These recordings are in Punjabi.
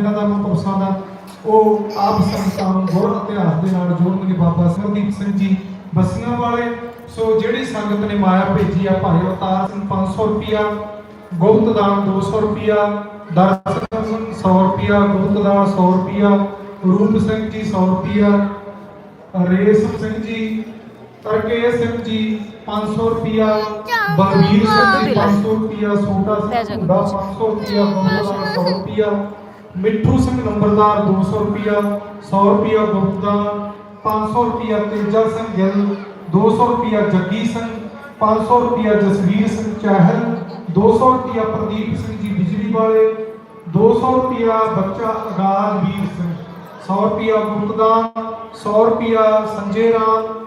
ਇਹਨਾਂ ਦਾ ਮਹੱਤਵ ਦਾ ਉਹ ਆਪ ਸੰਗਤਾਂ ਨੂੰ ਗੁਰ ਇਤਿਹਾਸ ਦੇ ਨਾਲ ਜੋੜਨਗੇ। ਬਾਬਾ ਸਰਦੀਪ ਸਿੰਘ ਜੀ ਬਸੀਆਂ ਵਾਲੇ। ਸੋ ਜਿਹੜੀ ਸੰਗਤ ਨੇ ਮਾਇਆ ਭੇਜੀ ਆ ਭਾਈ ਅਵਤਾਰ ਸਿੰਘ 500 ਰੁਪਿਆ ਗੁਪਤ ਦਾਨ 200 ਰੁਪਿਆ ਦਰਸ਼ਨ ਸਿੰਘ 100 ਰੁਪਿਆ ਗੁਪਤ ਦਾਨ 100 ਰੁਪਿਆ ਰੂਪ ਸਿੰਘ ਜੀ 100 ਰੁਪਿਆ ਰੇਸ਼ਮ ਸਿੰਘ ਜੀ ਤਰਕੇਸ਼ ਸਿੰਘ ਜੀ 500 ਰੁਪਿਆ ਬਲਵੀਰ ਸਿੰਘ ਜੀ 500 ਰੁਪਿਆ ਸੋਟਾ ਸਿੰਘ ਦਾ 500 ਰੁਪਿਆ ਗੁਪਤਦਾਨ 100 ਰੁਪਿਆ ਮਿੱਠੂ ਸਿੰਘ ਨੰਬਰਦਾਰ 200 ਰੁਪਿਆ 100 ਰੁਪਿਆ ਗੁਪਤਦਾਨ 500 ਰੁਪਿਆ ਤੇਜਾ ਸਿੰਘ ਗਿੱਲ 200 ਰੁਪਿਆ ਜੱਗੀ ਸਿੰਘ 500 ਰੁਪਿਆ ਜਸਵੀਰ ਸਿੰਘ ਚਾਹਲ 200 ਰੁਪਿਆ ਪ੍ਰਦੀਪ ਸਿੰਘ ਜੀ ਬਿਜਲੀ ਵਾਲੇ 200 ਰੁਪਿਆ ਬੱਚਾ ਆਗਾਜ਼ ਵੀਰ ਸਿੰਘ 100 ਰੁਪਿਆ ਗੁਪਤਦਾਨ 100 ਰੁਪਿਆ ਸੰਜੇ ਰਾਮ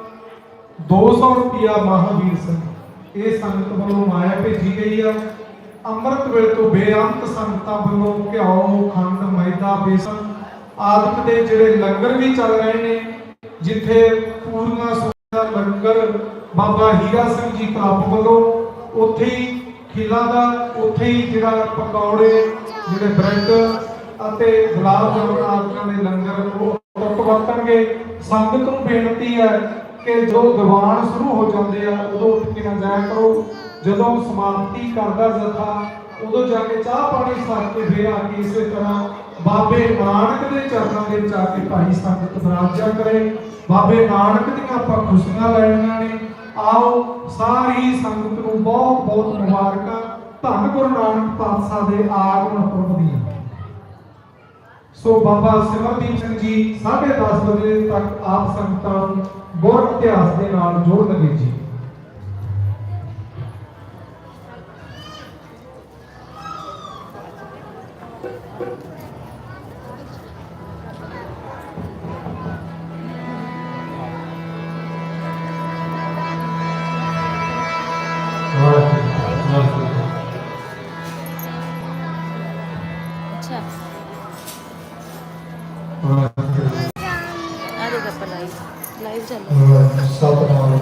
200 ਰੁਪਿਆ ਮਹਾਵੀਰ ਸਿੰਘ। ਇਹ ਸੰਗਤ ਵੱਲੋਂ ਮਾਇਆ ਭੇਜੀ ਗਈ ਆ। ਅੰਮ੍ਰਿਤ ਵੇਲੇ ਤੋਂ ਬੇਅੰਤ ਸੰਗਤਾਂ ਵੱਲੋਂ ਘਿਓ, ਖੰਡ, ਮੈਦਾ, ਬੇਸਨ ਆਦਿਕ ਦੇ ਜਿਹੜੇ ਲੰਗਰ ਵੀ ਚੱਲ ਰਹੇ ਨੇ, ਜਿੱਥੇ ਪੂਰਨਾ ਦਾ ਲੰਗਰ ਬਾਬਾ ਹੀਰਾ ਸਿੰਘ ਜੀ ਕਲੱਬ ਵੱਲੋਂ ਉੱਥੇ ਹੀ ਖਿਲਾ ਦਾ, ਉੱਥੇ ਹੀ ਜਿਹੜਾ ਪਕੌੜੇ, ਜਿਹੜੇ ਬ੍ਰੈਡ ਅਤੇ ਗੁਲਾਬ ਜਾਮੁਨ ਆਦਿਕਾਂ ਦੇ ਲੰਗਰ ਉਹ ਵਰਤਣਗੇ। ਸੰਗਤ ਨੂੰ ਬੇਨਤੀ ਹੈ ਕਿ ਜੋ ਦੀਵਾਨ ਸ਼ੁਰੂ ਹੋ ਜਾਂਦੇ ਆ, ਉਦੋਂ ਉੱਠ ਕੇ ਨਾ ਜਾਇਆ ਕਰੋ। ਜਦੋਂ ਸਮਾਪਤੀ ਕਰਦਾ ਜਥਾ, ਉਦੋਂ ਜਾ ਕੇ ਚਾਹ ਪਾਣੀ ਛਕ ਕੇ ਫੇਰ ਆ ਕੇ ਇਸੇ ਤਰ੍ਹਾਂ ਬਾਬੇ ਨਾਨਕ ਦੇ ਚਰਨਾਂ ਦੇ ਵਿੱਚ ਆ ਕੇ ਭਾਈ ਸੰਗਤ ਬਰਾਜਾ ਕਰੇ। ਬਾਬੇ ਨਾਨਕ ਦੀਆਂ ਆਪਾਂ ਖੁਸ਼ੀਆਂ ਲੈਣੀਆਂ ਨੇ। ਆਓ ਸਾਰੀ ਸੰਗਤ ਨੂੰ ਬਹੁਤ ਬਹੁਤ ਮੁਬਾਰਕਾਂ। ਧੰਨ ਗੁਰੂ ਨਾਨਕ ਪਾਤਸ਼ਾਹ ਦੇ ਆਗਮਨ ਪੁਰਬ ਦੀਆਂ। ਸੋ ਬਾਬਾ ਸਿਮਰਦੀਪ ਸਿੰਘ ਜੀ 10:30 ਵਜੇ ਤੱਕ ਆਪ ਸੰਗਤਾਂ ਨੂੰ ਗੁਰ ਇਤਿਹਾਸ ਦੇ ਨਾਲ ਜੋੜਨਗੇ ਜੀ। ਲਾਈਵ ਚੱਲ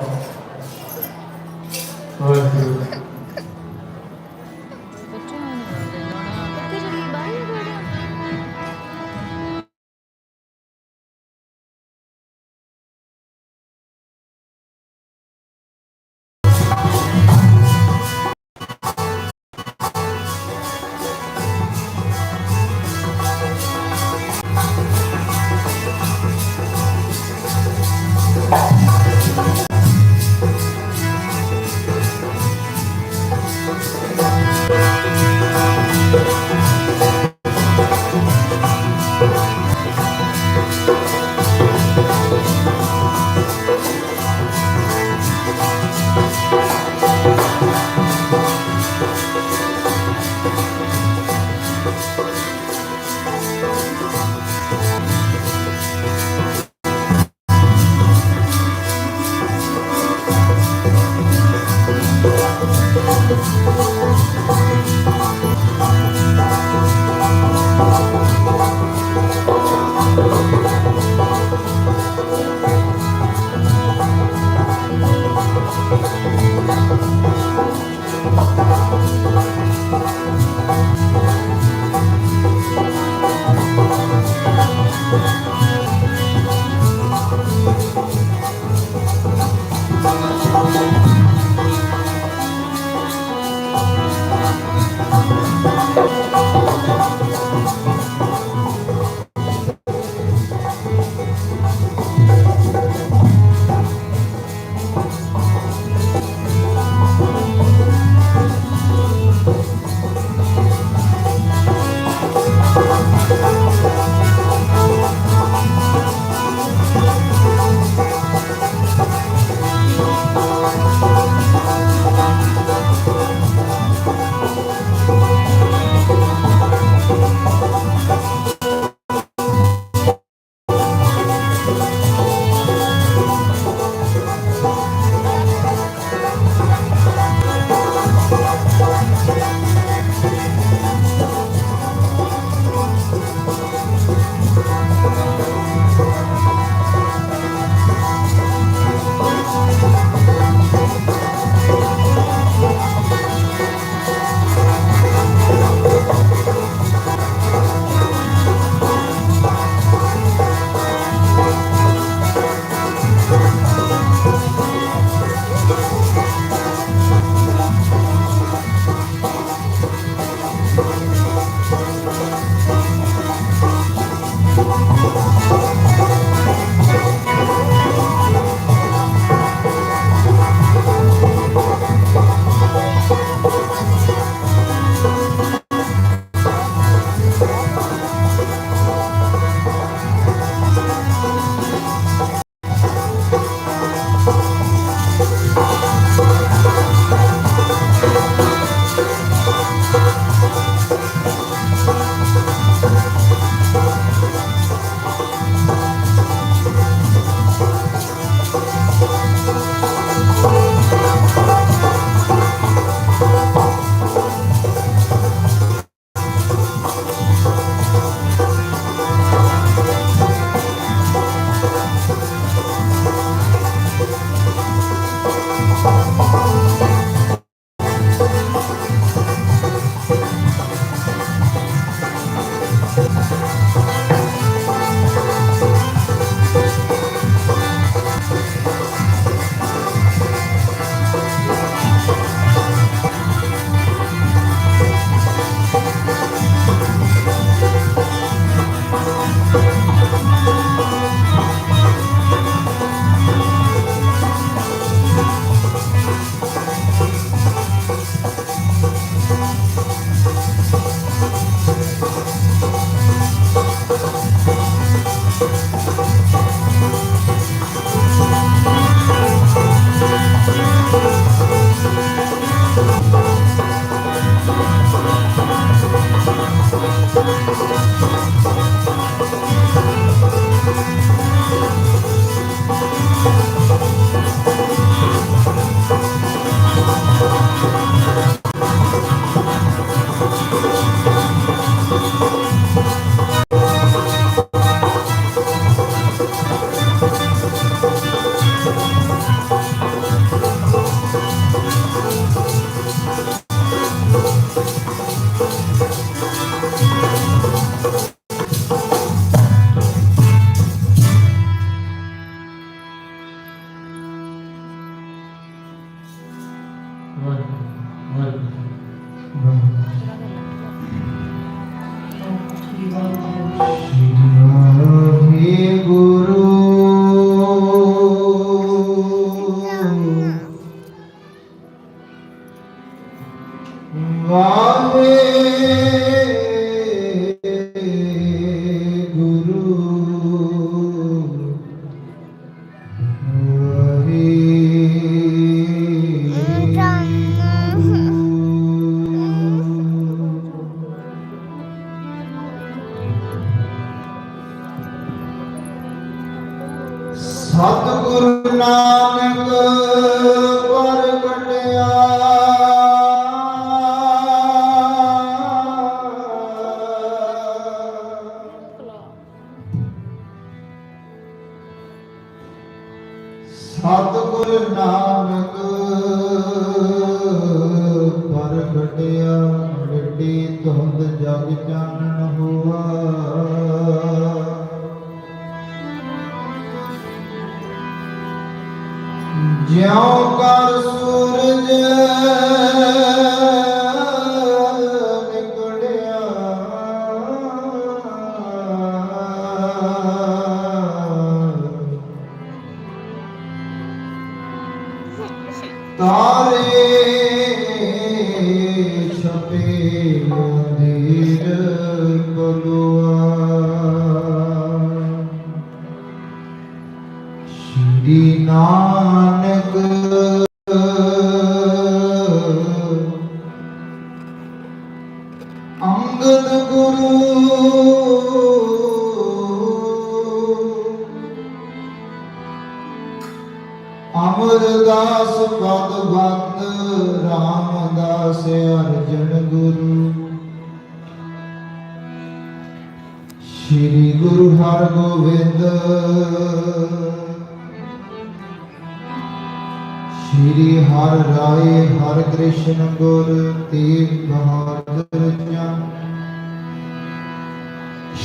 Thank. ਹੇ സാധിക്കാൻ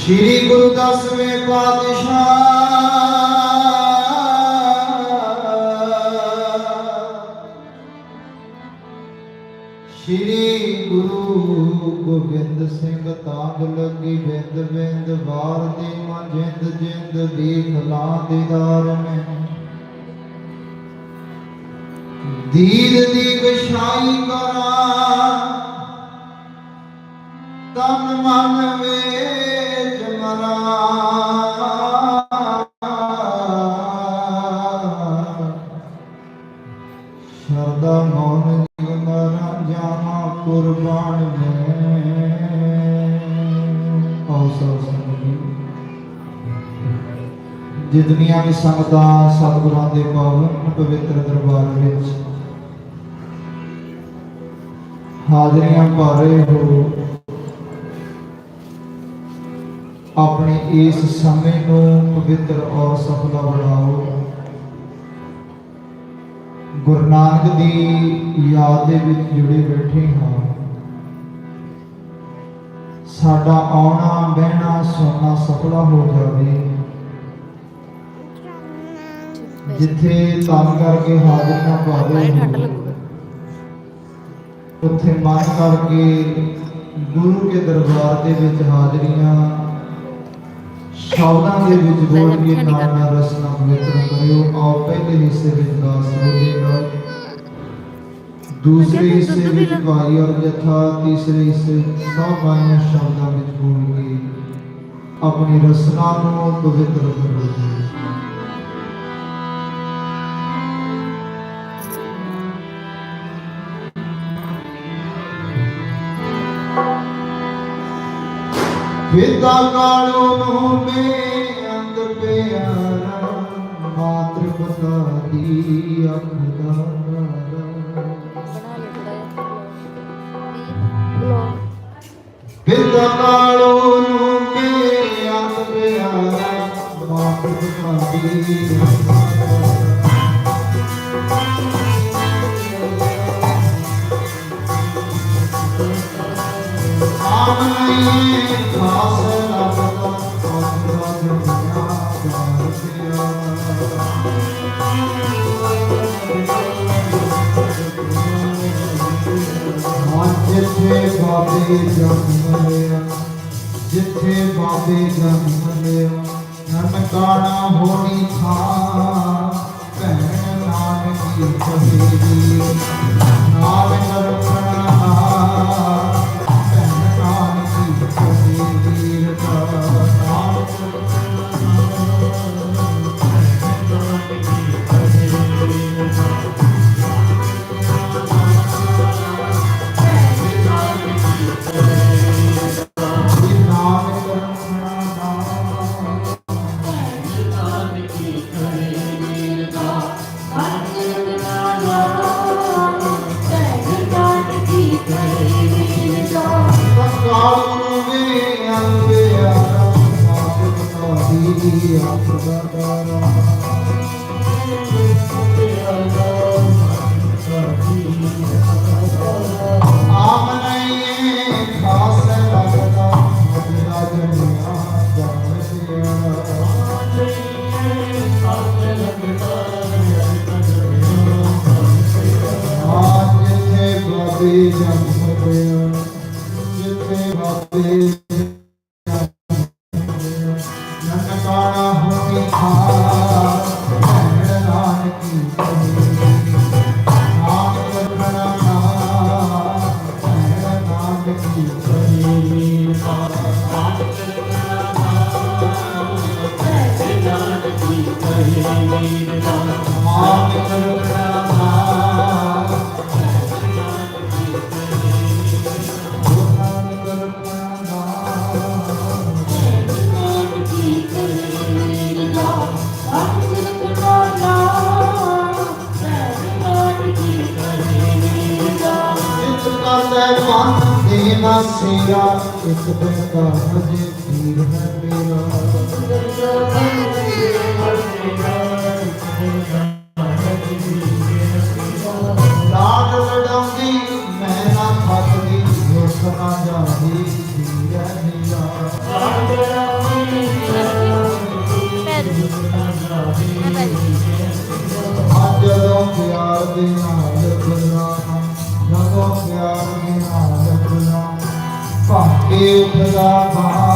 ਸ਼੍ਰੀ ਗੁਰੂ ਦਸਵੇਂ ਪਾਤਸ਼ਾਹ। ਸ਼੍ਰੀ ਗੁਰੂ ਗੋਬਿੰਦ ਸਿੰਘ ਤਾਂਗ ਲੱਗੀ ਬਿੰਦ ਬਿੰਦ, ਵਾਰ ਦੇ ਮਨ ਜਿੰਦ ਜਿੰਦ, ਦੇਖ ਲਾਂ ਦੀਦਾਰ ਮੈਂ। ਦੀਦ ਦੀ ਵਿਛਾਈ ਕਰਾਂ, ਤਨ ਮਨ ਵਿੱਚ ਮਰਾਂ ਸ਼ਰਦਾ ਮੌਨ ਜਿਤਨੀਆਂ ਵੀ ਸੰਗਤਾਂ ਸਤਿਗੁਰਾਂ ਦੇ ਪਾਵਨ ਪਵਿੱਤਰ ਦਰਬਾਰ ਵਿੱਚ ਹਾਜ਼ਰੀਆਂ ਭਰ ਰਹੇ ਹੋ ਆਪਣੇ ਇਸ ਸਮੇਂ ਨੂੰ ਪਵਿੱਤਰ ਔਰ ਸਫਲਾ ਬਣਾਓ। ਗੁਰੂ ਨਾਨਕ ਦੀ ਯਾਦ ਦੇ ਵਿੱਚ ਜੁੜੇ ਬੈਠੇ ਹਾਂ। ਸਾਡਾ ਆਉਣਾ, ਬਹਿਣਾ, ਸੋਣਾ ਸਫਲਾ ਹੋ ਜਾਵੇ। ਜਿੱਥੇ ਤਨ ਕਰਕੇ ਹਾਜ਼ਰੀਆਂ ਭਰ ਰਹੇ ਉੱਥੇ ਮਨ ਕਰਕੇ ਗੁਰੂ ਕੇ ਦਰਬਾਰ ਦੇ ਵਿੱਚ ਹਾਜ਼ਰੀਆਂ ਸ਼ਬਦਾਂ ਦੇ ਵਿੱਚ ਬੋਲ ਕੇ ਨਾਮ ਨਾਲ ਰਸਨਾ ਪਵਿੱਤਰ ਕਰਿਓ ਆਓ ਪਹਿਲੇ ਹਿੱਸੇ ਵਿੱਚ ਦਾਸ ਬੋਲੇਗਾ ਦੂਸਰੇ ਹਿੱਸੇ ਵਿੱਚ ਭਾਈ ਔਰ ਜਥਾ ਤੀਸਰੇ ਹਿੱਸੇ ਵਿੱਚ ਸਭ ਬਾਈਆਂ ਸ਼ਬਦਾਂ ਵਿੱਚ ਬੋਲ ਕੇ ਆਪਣੀ ਰਸਨਾ ਨੂੰ ਵੇਦਾ ਕਾਲੋ ਮੋਮੇ ਅੰਧ ਪਿਆਰਾ ਮਾਤਰ ਪਸਾਦੀ ਅੱਖਦਾ ਵੇਦਾ ਕਾਲ गुणाहुनि praise and ਸੀ ਮਾਸੀਆ ਇੱਕ ਬੰਦਾ ਹਜੇ ਪੀਰ ਹੈ ਮੇਰਾ ਲਾਗ ਲੜਾਉਂਦੀ ਮੈਂ ਨਾ ਥੱਕਦੀ ਜੋ ਸਮਾਂ ਜਦੋਂ ਪਿਆਰ ਦੇ Yeah.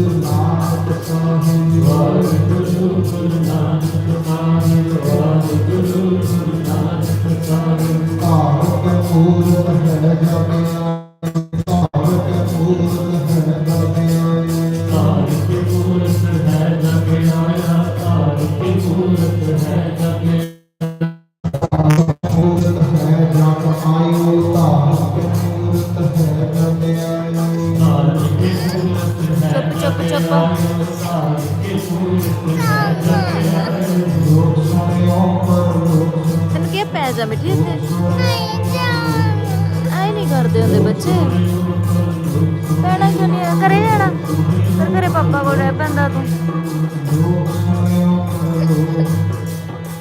ਮੰਮਾ ਕੋਲ ਰਹਿ ਪੈਂਦਾ ਤੂੰ।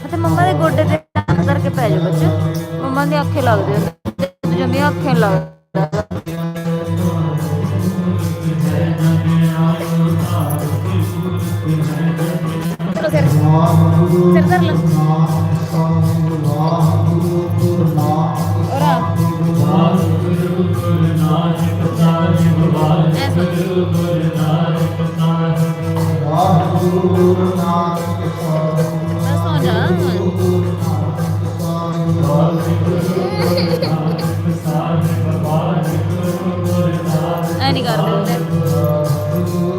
ਅਤੇ ਮੰਮਾ ਦੇ ਗੋਡੇ ਤੇ ਹੱਥ ਧਰ ਕੇ ਪੈ ਜਾ ਬੱਚੇ। ਮੰਮਾ ਦੀ ਅੱਖੇ ਲੱਗਦੇ ਹੁੰਦੇ ਜਮੀ ਅੱਖੇ ਲੱਗਦਾ ਸਿਰ ਸਿਰ ਧਰ ਲੈ। கண்ணாடி காரணம்